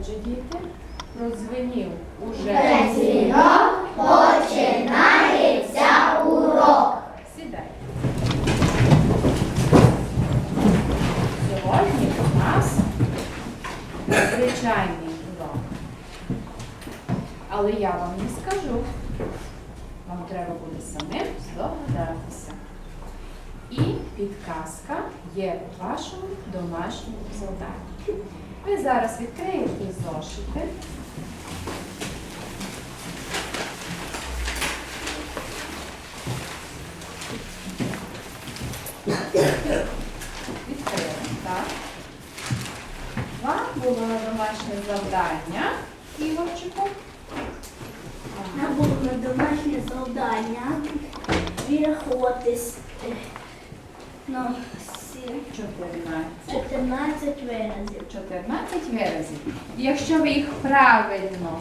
Отже, діти, прозвенів уже Дзвінок починається урок. Сідай. Сьогодні у нас звичайний урок. Але я вам не скажу. Вам треба буде самим здогадатися. І підказка є у вашому домашньому завданні. Ви зараз відкриєте зошити. Відкрили, так? Вам було домашнє завдання, Ігорчику. Нам було на домашнє завдання е, на сі- 14. 14 виразів. 14 виразів. І Якщо ви їх правильно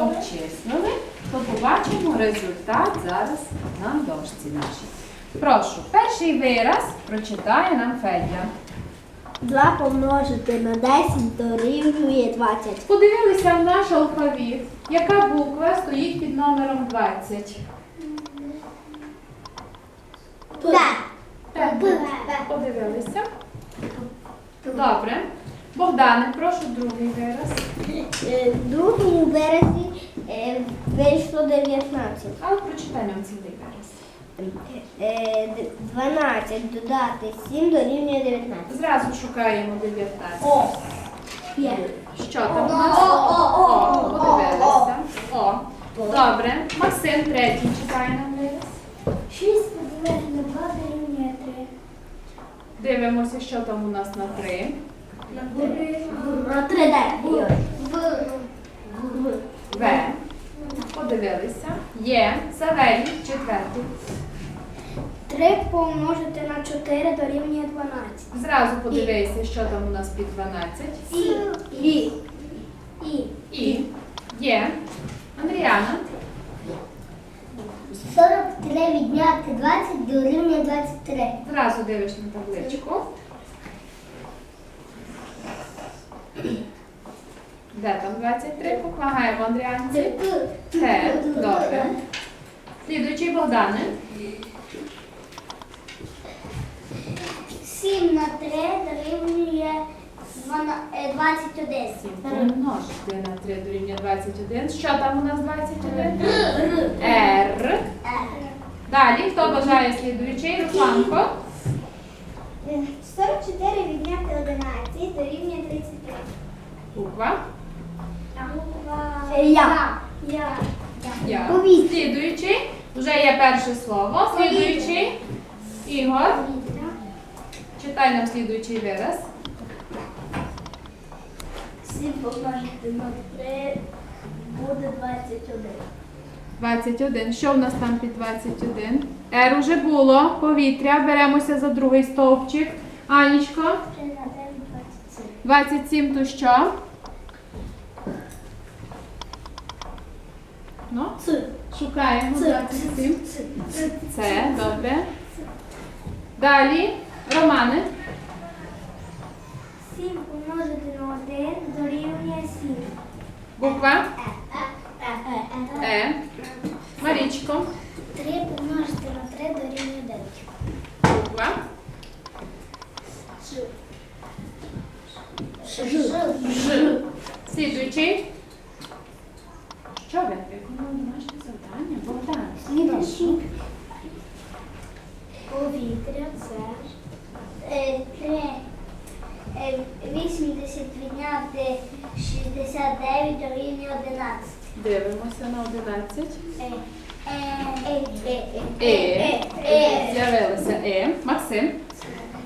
обчислили, то побачимо результат зараз на дошці нашій. Прошу, перший вираз прочитає нам Федя. 2 помножити на 10 дорівнює 20. Подивилися в наш алфавіт. Яка буква стоїть під номером 20? Так. Подивилися. Добре. Богдане, прошу другий вираз. Е, другому березі е, вийшло 19. Але прочитай нам цілий вираз. Е, 12 додати 7 дорівнює 19. Зразу шукаємо 19. О! Є. Що там у нас? О, о, о, о, подивилися. О. Добре. Максим третій читає нам вираз. 6 поділити на 2 дорівнює 3. Дивимося, що там у нас на 3. На 3 дай. В. В. Подивилися. Є. Савелій, четвертий. 3 помножити на 4 дорівнює 12. Зразу подивися, що там у нас під 12. І. І. І. І. Є. Андріана. 43 відняти 20 дорівнює 23. Зразу дивиш на табличку. Де там 23? Помагаємо Андріанці. Т. Добре. Слідуючий Богдане. 7 на 3 дорівнює е, 21. Помножити на 3 дорівнює 21. Що там у нас 21? Р. Далі, хто бажає слідуючий? Русланко. 44 відняти 11 дорівнює 33. Буква. Я. Я. Я. Повітря. Слідуючий. Вже є перше слово. Слідуючий. Ігор. Читай нам слідуючий вираз. 7 помножити на 3 буде 21. 21. Що в нас там під 21? Р уже було. Повітря. Беремося за другий стовпчик. Анічко. 3 на 9 27. 27 то що? Ну, Ц. шукаємо Ц. 27. Ц. Це, добре. Далі. Романе. 7 помножити на 1 дорівнює 7. Буква. Е. Е. Марічко. 3 помножити на 3 дорівнює 9. Буква. Ж. Ж. Ж. Слідуючий. Що ви? Виконали домашнє завдання? Богдан. Слідуючий. Повітря це е, три, е, 80 відняти 69 дорівнює 11. Дивимося на 11. Е, е, е, Е. е. З'явилося Е. Максим.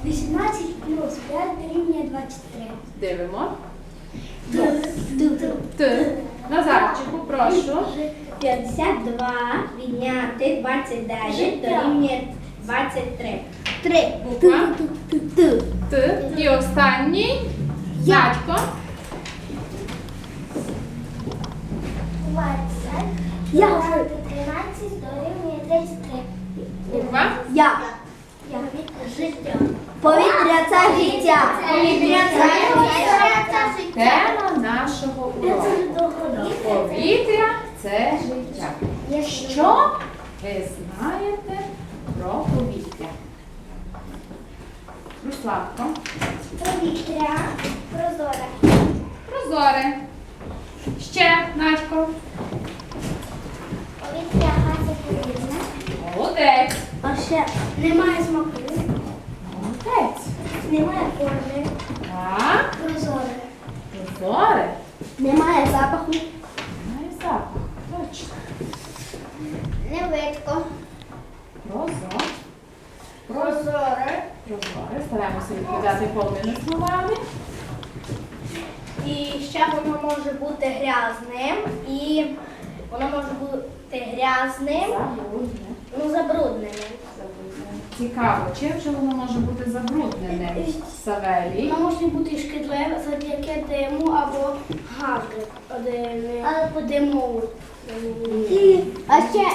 18 плюс 5 дорівнює 23. Дивимо. Т. Т. Назарчику, прошу. 52 відняти 29 дорівнює 23. 3. Буква. Т. Т. І останній. Дядько. 20. Я. 13 дорівнює 33. Буква. Я. Я. Життя. Повітря це життя. Повітря це життя. Тема нашого уроку. Повітря це життя. Що ви знаєте про повітря? Руславко. Повітря. Прозоре. Прозоре. Ще, Надько. Гази повітря. Молодець. А ще Немає смаку. Молодець. Немає форми. Так. Прозоре. Прозоре. немає запаху. Має запах. Точно. Не видко. Прозоре. Прозоре. Прозоре. Стараємося відповідати повними словами. І ще воно може бути грязним. І воно може бути грязним, Забруднене. ну забрудненим. Цікаво, чим же воно може бути забруднене? Савелій. Воно може бути шкідливе завдяки диму або газу. Або диму. А ще,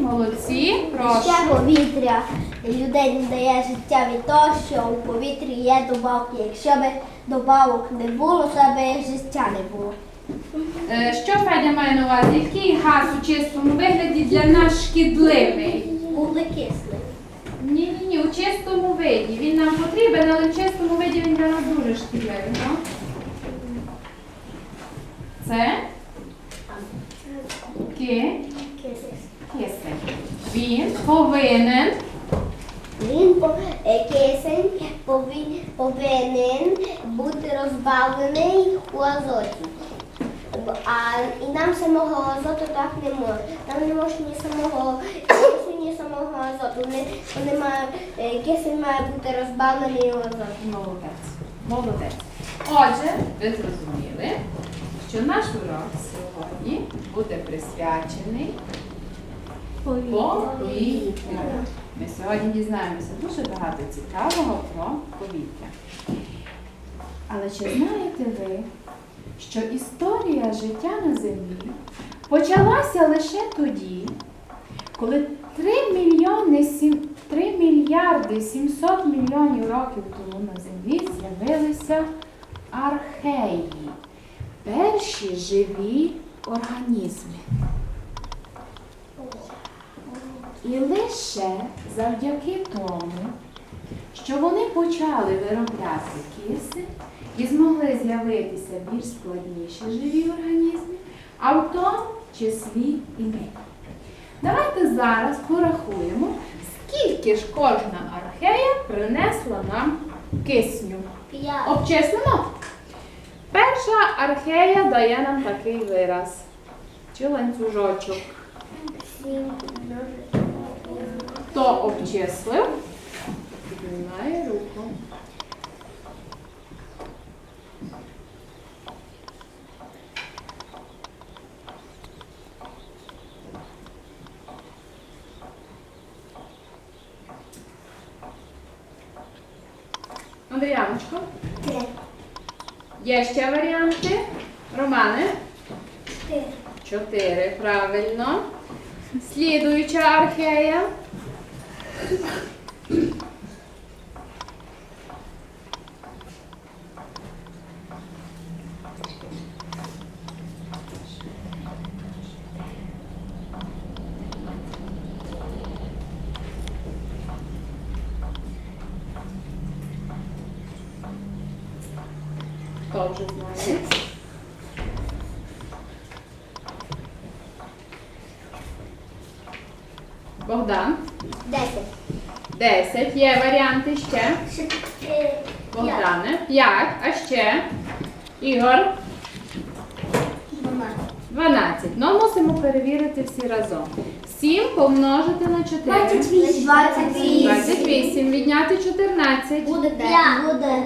Молодці, молодці, ще повітря людей не дає життя від того, що у повітрі є добавки. Якщо б добавок не було, то б життя не було. Е, Що Федя має на увазі? Який газ у чистому вигляді для нас шкідливий? Вуглекислий. Ні, ні, ні, у чистому виді. Він нам потрібен, але в чистому виді він для нас дуже шкідливий. Ну? Це ки, кисень. Він повинен Він е, кисень повинен бути розбавлений у азоті. А і нам самого азоту так не може. Нам не може ні самого кисню, ні самого азоту. Вони, вони мають, е, кисень має бути розбавлений у молодець. Молодець. Отже, ви зрозуміли, що наш урок сьогодні буде присвячений повітрю. Ми сьогодні дізнаємося дуже багато цікавого про повітря. Але чи знаєте ви, що історія життя на землі почалася лише тоді, коли 3 мільйони сім- 3 мільярди 700 мільйонів років тому на землі з'явилися археї, перші живі організми. І лише завдяки тому, що вони почали виробляти кисень і змогли з'явитися більш складніші живі організми, а в тому числі і ми. Давайте зараз порахуємо, скільки ж кожна архея принесла нам кисню. Обчислимо. Перша архея дає нам такий вираз. Чи ланцюжочок. Хто обчислив? Піднімає руку. Андріаночко, Три. є ще варіанти? Романе? Чотири. Чотири, правильно. Слідуюча архея. 7 помножити на 4. 28. 28. 28. Відняти 14. Буде 10. Буде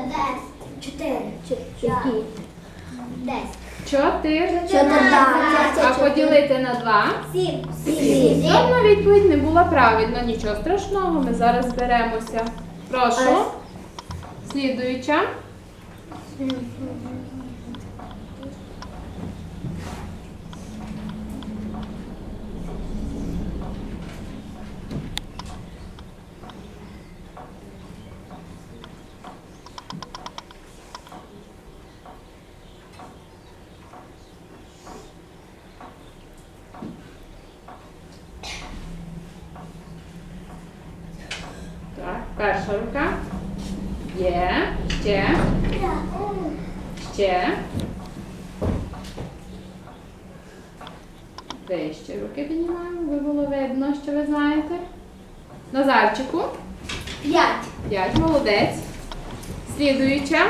4. 4. 10. А поділити на 2. 7. 7. Жодна відповідь не була правильна. Нічого страшного. Ми зараз зберемося. Прошу. Слідуюча. Вище руки піднімаємо, ви було видно, що ви знаєте. Назарчику. П'ять. П'ять, молодець. Слідуюча.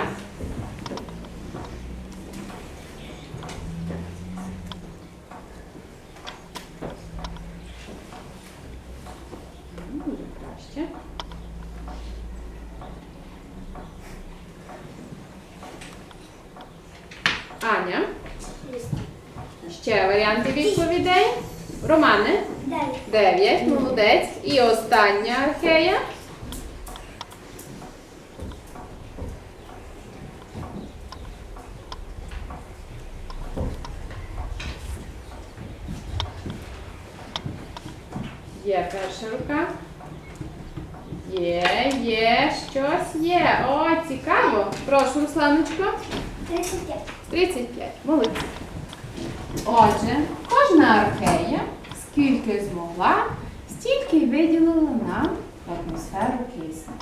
М, Дуже краще. Аня. Ще варіанти відповідей. Романе. Дев'ять. Дев'ять, молодець. І остання архея. Є перша рука. Є, є, щось є. О, цікаво. Прошу. Тридцять п'ять. 35. Молодці. Отже, кожна архея, скільки змогла, стільки й виділила нам атмосферу кисня.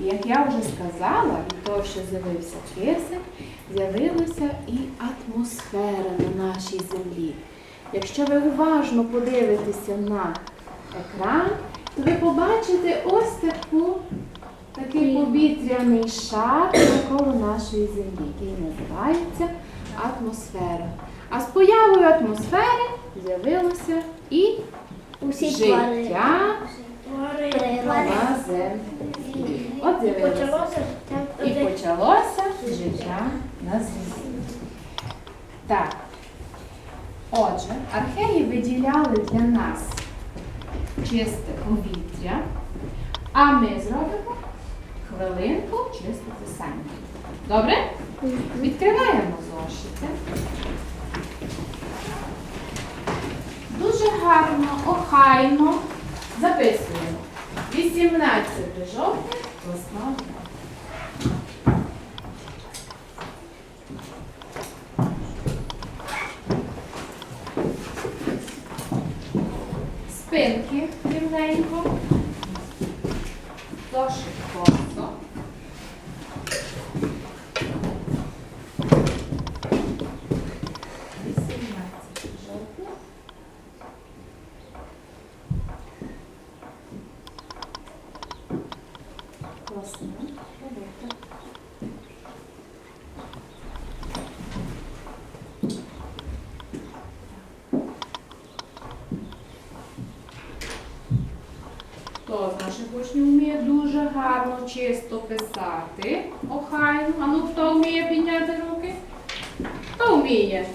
І як я вже сказала, від того, що з'явився кисень, з'явилася і атмосфера на нашій землі. Якщо ви уважно подивитеся на екран, то ви побачите ось таку, такий повітряний шар навколо нашої землі, який називається атмосфера. А з появою атмосфери з'явилося і Усі життя на землі. От з'явилося. І почалося життя на землі. Так. Отже, археї виділяли для нас чисте повітря, а ми зробимо хвилинку чисте писання. Добре? Відкриваємо зошити. Дуже гарно, охайно записуємо. 18 жовтня, весна. Спинки рівненько. Хто з наших учнів вміє дуже гарно, чисто писати? Охайно. А ну хто вміє підняти руки? Хто вміє?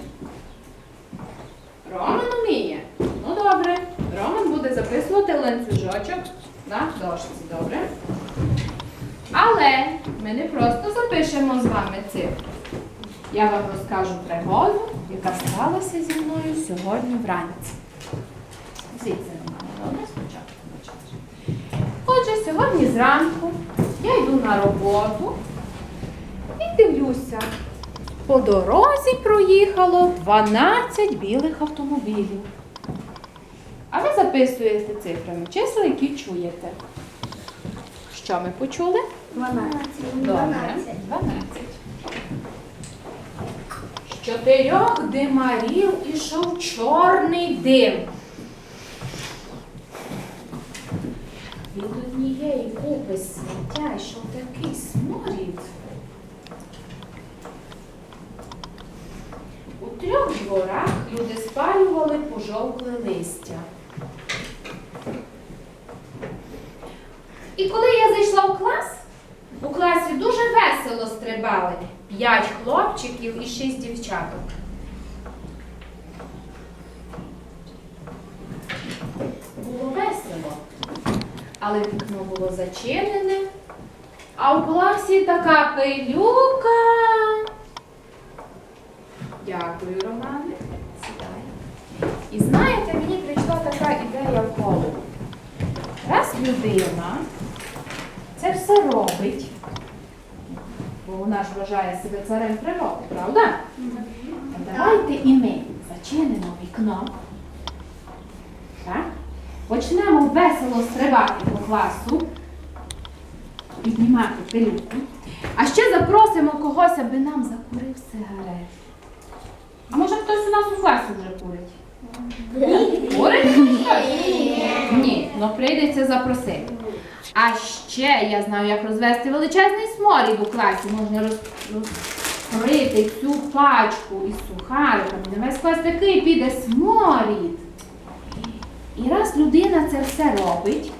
Роман вміє. Ну добре. Роман буде записувати ланцюжочок на дошці, добре? Але ми не просто запишемо з вами цифру. Я вам розкажу пригоду, яка сталася зі мною сьогодні вранці. Звідси на добре? Сьогодні зранку я йду на роботу і дивлюся. По дорозі проїхало 12 білих автомобілів. А ви записуєте цифрами числа, які чуєте. Що ми почули? Дванадцять. Добре. 12. З чотирьох димарів ішов чорний дим. Однієї купи сміття йшов такий сморід. У трьох дворах люди спалювали пожовкле листя. І коли я зайшла в клас, у класі дуже весело стрибали. П'ять хлопчиків і шість дівчаток. Було весело, але вікно було зачинене, а в класі така пилюка. Дякую, Романе. Сідай. І знаєте, мені прийшла така ідея в голову. Раз людина це все робить, бо вона ж вважає себе царем природи, правда? То давайте і ми зачинимо вікно. Так? Почнемо весело стрибати по класу. піднімати пилюку. А ще запросимо когось, аби нам закурив сигарет. А може хтось у нас у класі вже курить? Курить? Ні, ну прийдеться запросити. А ще я знаю, як розвести величезний сморід у класі. Можна розкрити цю пачку із сухариками. На весь клас такий піде сморід. І раз людина це все робить,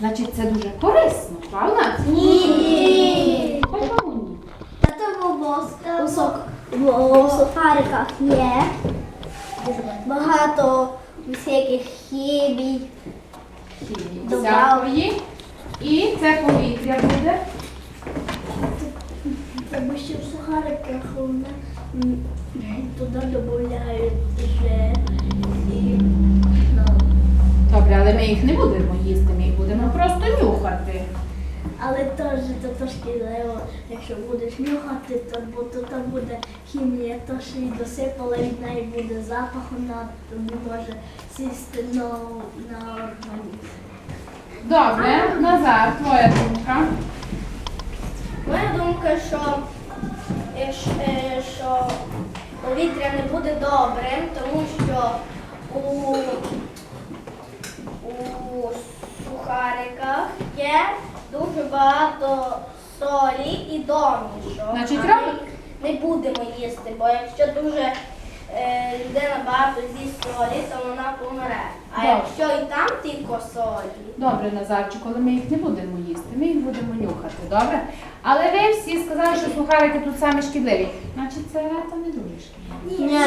значить це дуже корисно, правда? Ні. Ой, кому ні? Тато у сок в сухариках є багато всяких хімій. Всякої. І це повітря буде. Тому що в сухариках туди додають ну, Добре, але ми їх не будемо їсти, ми їх будемо просто нюхати. Але теж це то шкідливо, якщо будеш нюхати, то бо то там буде хімія, то що і досипала від неї буде запах, вона тобі може сісти на, на організм. Добре, Назар, твоя думка. Моя думка, що, е, ш- е, що повітря не буде добрим, тому що у, у сухариках є дуже багато солі і домішок. Значить, А не будемо їсти, бо якщо дуже е, людина багато з'їсть солі, то вона помре. А Добре. якщо і там тільки солі, Добре, Назарчик, коли ми їх не будемо їсти, ми їх будемо нюхати, добре? Але ви всі сказали, що сухарики тут самі шкідливі. Значить, сигарета не дуже шкідлива.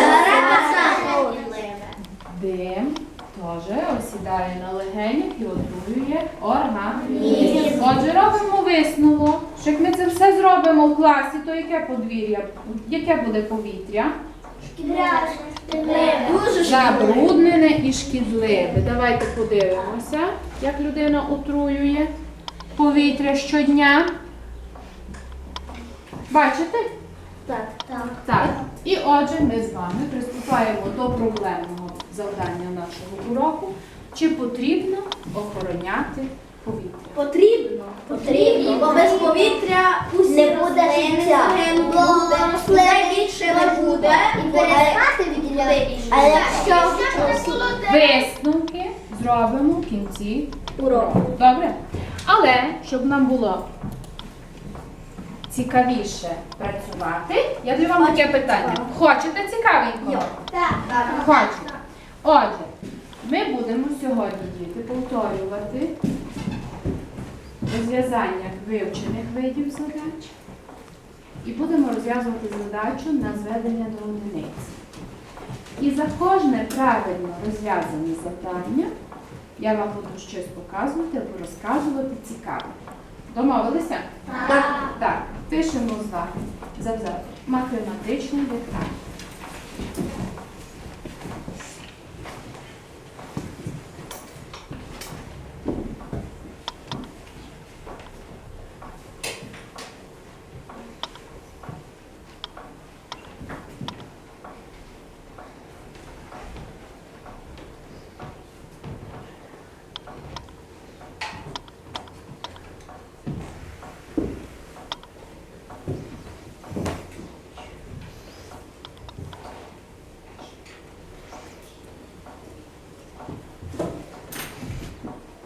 Дим теж осідає на легенях і отруює організм. Отже, робимо висновок, що як ми це все зробимо в класі, то яке подвір'я, яке буде повітря? Дуже Забруднене і шкідливе. Давайте подивимося, як людина отруює повітря щодня. Бачите? Так, так. Так. І отже, ми з вами приступаємо до проблемного завдання нашого уроку. Чи потрібно охороняти повітря? Потрібно. Потрібно. Бо без повітря усі Не буде життя. буде, більше не буде. І перестати виділяти. А якщо Висновки зробимо в кінці уроку. Добре? Але щоб нам було цікавіше працювати, я даю вам таке питання. Хочете цікавенько? Так, так. Хочете. Отже, ми будемо сьогодні, діти, повторювати розв'язання вивчених видів задач і будемо розв'язувати задачу на зведення до одиниці. І за кожне правильно розв'язане завдання я вам буду щось показувати або розказувати цікаве. Домовилися? Так. Так. Пишемо з вами завзяти математичний диктант.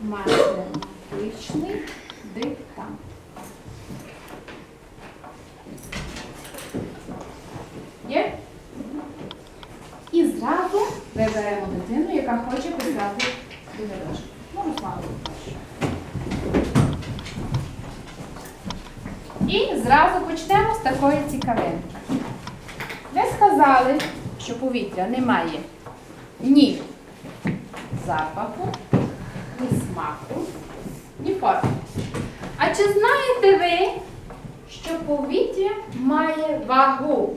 Математичний диктант. Є? І зразу виберемо дитину, яка хоче писати до дорожки. Ну, Руслана. І зразу почнемо з цікавинки. Ви сказали, що повітря не має ні запаху, ні смаку, ні форми. А чи знаєте ви, що повітря має вагу?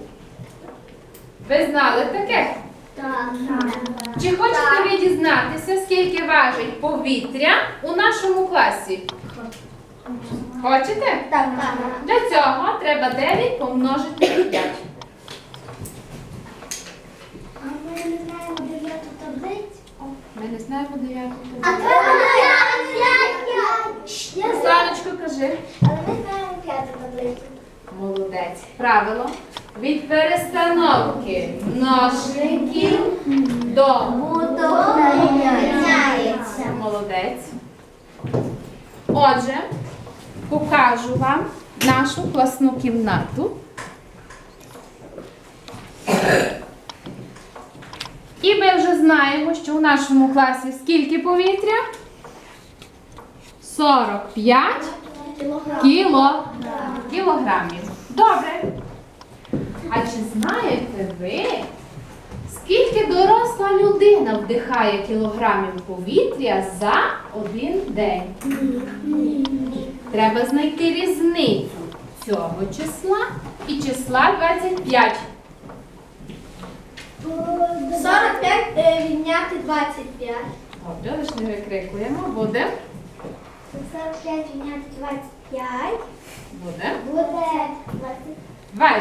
Ви знали таке? Так. Чи хочете ви дізнатися, скільки важить повітря у нашому класі? Хочете? Так. Для цього треба 9 помножити на 5. А ми не знаємо дев'яту таблицю. Ми не знаємо 9. А треба Я Русланочко, кажи. Але ми знаємо п'яту таблицю. Молодець. Правило. Від перестановки ножників до Міняється. молодець. Отже, покажу вам нашу класну кімнату. І ми вже знаємо, що у нашому класі скільки повітря? 45 кіло... кілограмів. Добре. А чи знаєте ви, скільки доросла людина вдихає кілограмів повітря за один день? Треба знайти різницю цього числа і числа 25. 45 е, відняти 25. Добре, лише не викрикуємо. Буде. 45 відняти 25 Буде. буде 20.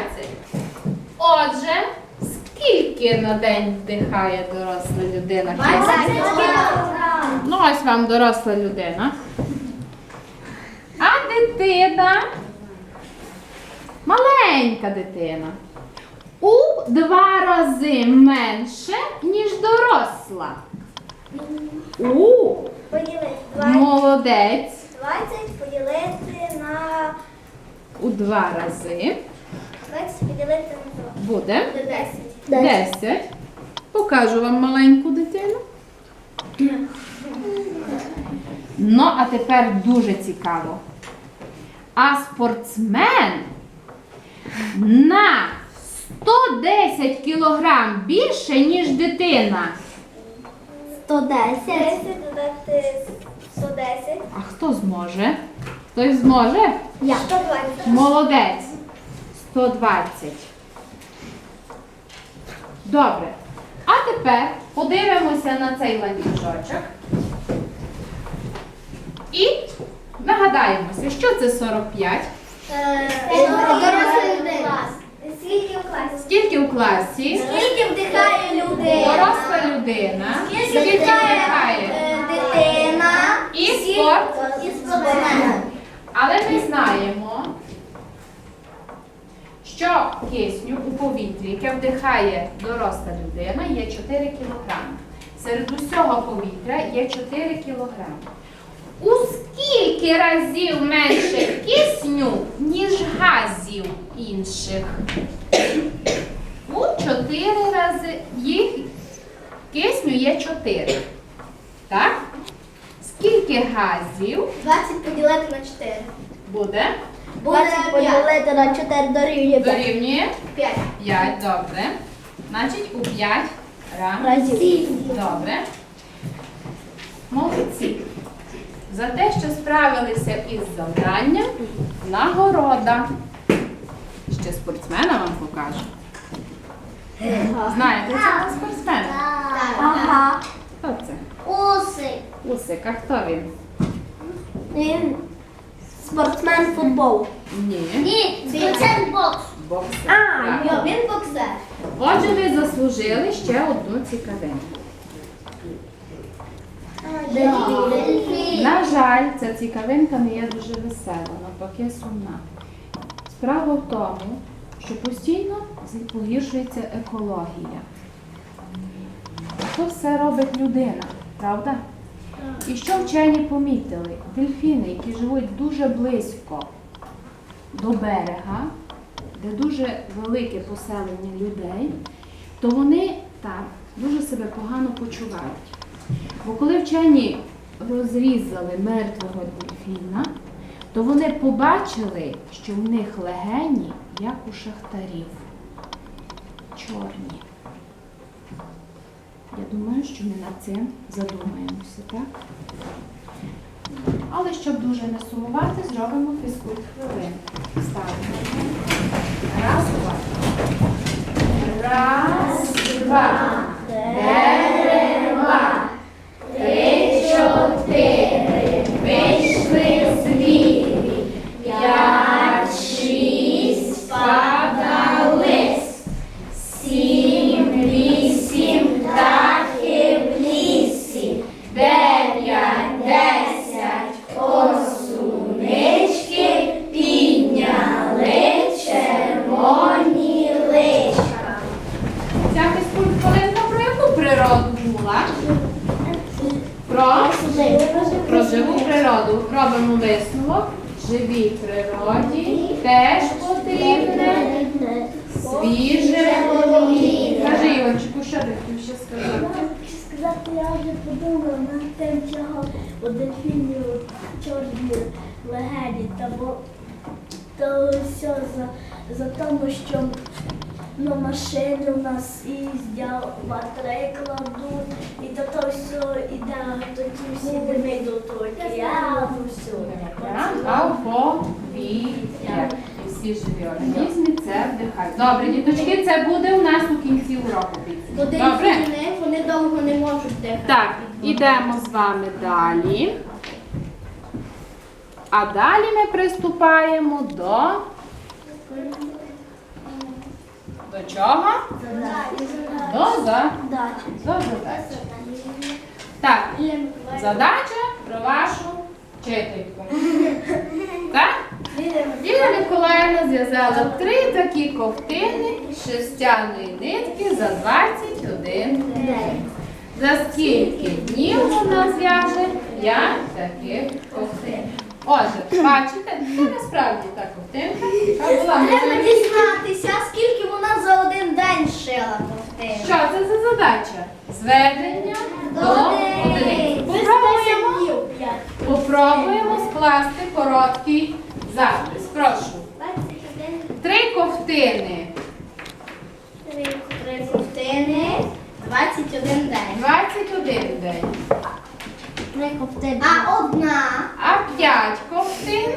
Отже, скільки на день вдихає доросла людина? 20 кілограм. Ну, ось вам доросла людина. Дитина, маленька дитина, у два рази менше, ніж доросла. У молодець 20 поділити на у два рази 20 поділити на 2. буде Буде 10. 10. Покажу вам маленьку дитину. Ну, а тепер дуже цікаво. А спортсмен на 110 кілограм більше, ніж дитина. 110. 10 додати 110. А хто зможе? Хтось зможе? Я. 120. Молодець. 120. Добре. А тепер подивимося на цей ланцюжочок. І нагадаємося, що це 45. Скільки у класі? Скільки у класі? Скільки вдихає людина? Доросла людина. Скільки вдихає? Дитина. І спорт. І спортсмен. Але ми знаємо, що кисню у повітрі, яке вдихає доросла людина, є 4 кілограми. Серед усього повітря є 4 кілограми. У скільки разів менше кисню, ніж газів інших? У 4 рази. Їх кисню є 4. Так? Скільки газів 20 поділити на 4. буде? 20 поділити на 4 дорівнює Дорівнює 5. 5, добре. Значить, у 5 разів. Разів. Добре. Молодці. За те, що справилися із завданням, нагорода. Ще спортсмена вам покажу. Знаєте, цього спортсмена? Ага. Хто це? Уси. Усик, а хто він? Він спортсмен футбол. Ні. Ні, спортсмен бокс. Боксер. А, Так. він боксер. Отже, ви заслужили ще одну цікавинку. На жаль, ця цікавинка не є дуже весела, навпаки сумна. Справа в тому, що постійно погіршується екологія. Це все робить людина, правда? І що вчені помітили? Дельфіни, які живуть дуже близько до берега, де дуже велике поселення людей, то вони там дуже себе погано почувають. Бо коли вчені розрізали мертвого дельфіна, то вони побачили, що в них легені, як у шахтарів, чорні. Я думаю, що ми над цим задумаємося, так? Але щоб дуже не сумувати, зробимо фізкульт хвилин. Ставимо. Раз, два. Раз, два. Дерева. Три, робимо висновок. Живій природі теж потрібне свіже повітря. Кажи, Іванчику, що ти хотів ще сказати? Сказати, я вже подумала над тим, чого у дельфінів чорні легені, та бо то все за, за тому, що ну, машини у нас їздять, батареї кладуть, і до того все іде, тоді всі дими до того океану, все. А. І всі живі організми це вдихають. Добре, діточки, це буде у нас у кінці уроку. Бо Добре? вони довго не можуть дихати. Так, ідемо з вами далі. А далі ми приступаємо до. До чого? До за. До задачі. Так, задача про вашу вчительку. Так? Ліна Миколаївна зв'язала три такі ковтини з шерстяної нитки за 21 день. За скільки днів вона зв'яже 5 таких ковтин? Отже, бачите, це насправді та ковтинка, яка була Треба скільки вона за один день шила ковтин. Що це за задача? Зведення до одиниці. Попробуємо, попробуємо скласти короткий запис. Прошу. Три ковтини. Три ковтини, 21 день. 21 день. Три ковтини. А одна, А 5 ковтин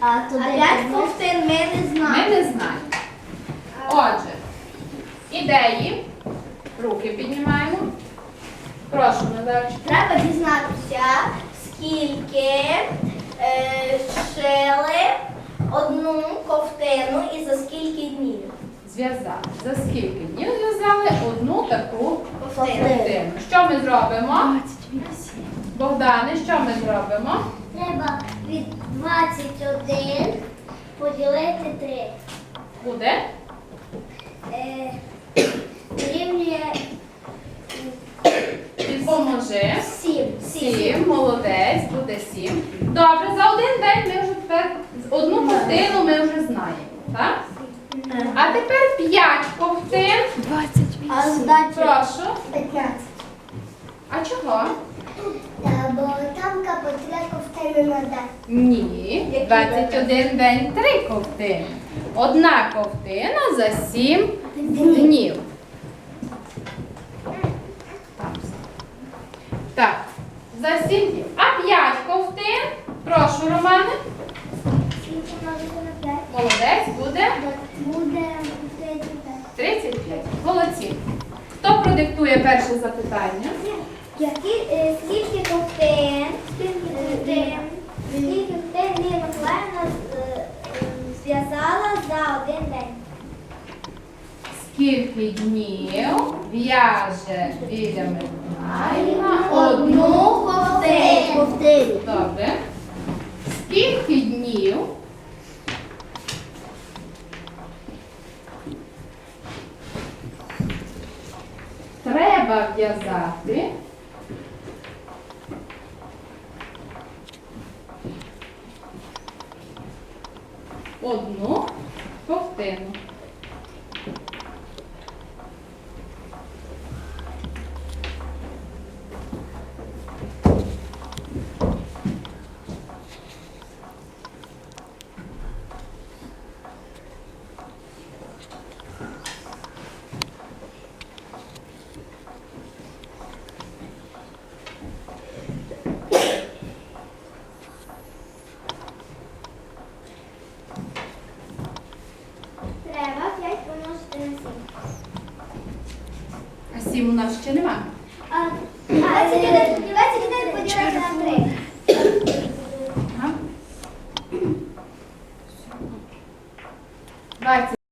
А а п'ять ковтин ми не знаємо. ми не знаємо. Отже, ідеї. Руки піднімаємо. Прошу, Назарчик. Треба дізнатися, скільки е, шили одну ковтину і за скільки днів. Зв'язали. За скільки днів зв'язали одну таку Ковтину. ковтину. Що ми зробимо? Богдане, що ми зробимо? Треба від 21 поділити 3. Буде Е, рівнює Допоможи. 7. Сім, молодець, буде сім. Добре, за один день ми вже тепер одну ковтину ми вже знаємо. Так? А тепер п'ять ковтин. А здача Прошу. 15. А чого? Е, Бо там капотля ковтини на день. Ні. 21 день три ковтини. Одна ковтина за сім днів. Так, за сім днів. А п'ять ковтин. Прошу, Романе. Скільки множити на 5? Молодець, буде Буде 35. 35. Молодці. Хто продиктує перше запитання? Е, скільки ковтин, скільки ковтин, скільки ковтин Лія Миколаївна зв'язала за один день? Скільки днів в'яже Ліля Миколаївна одну ковтину. Добре. Скільки днів треба в'язати одну ковтину?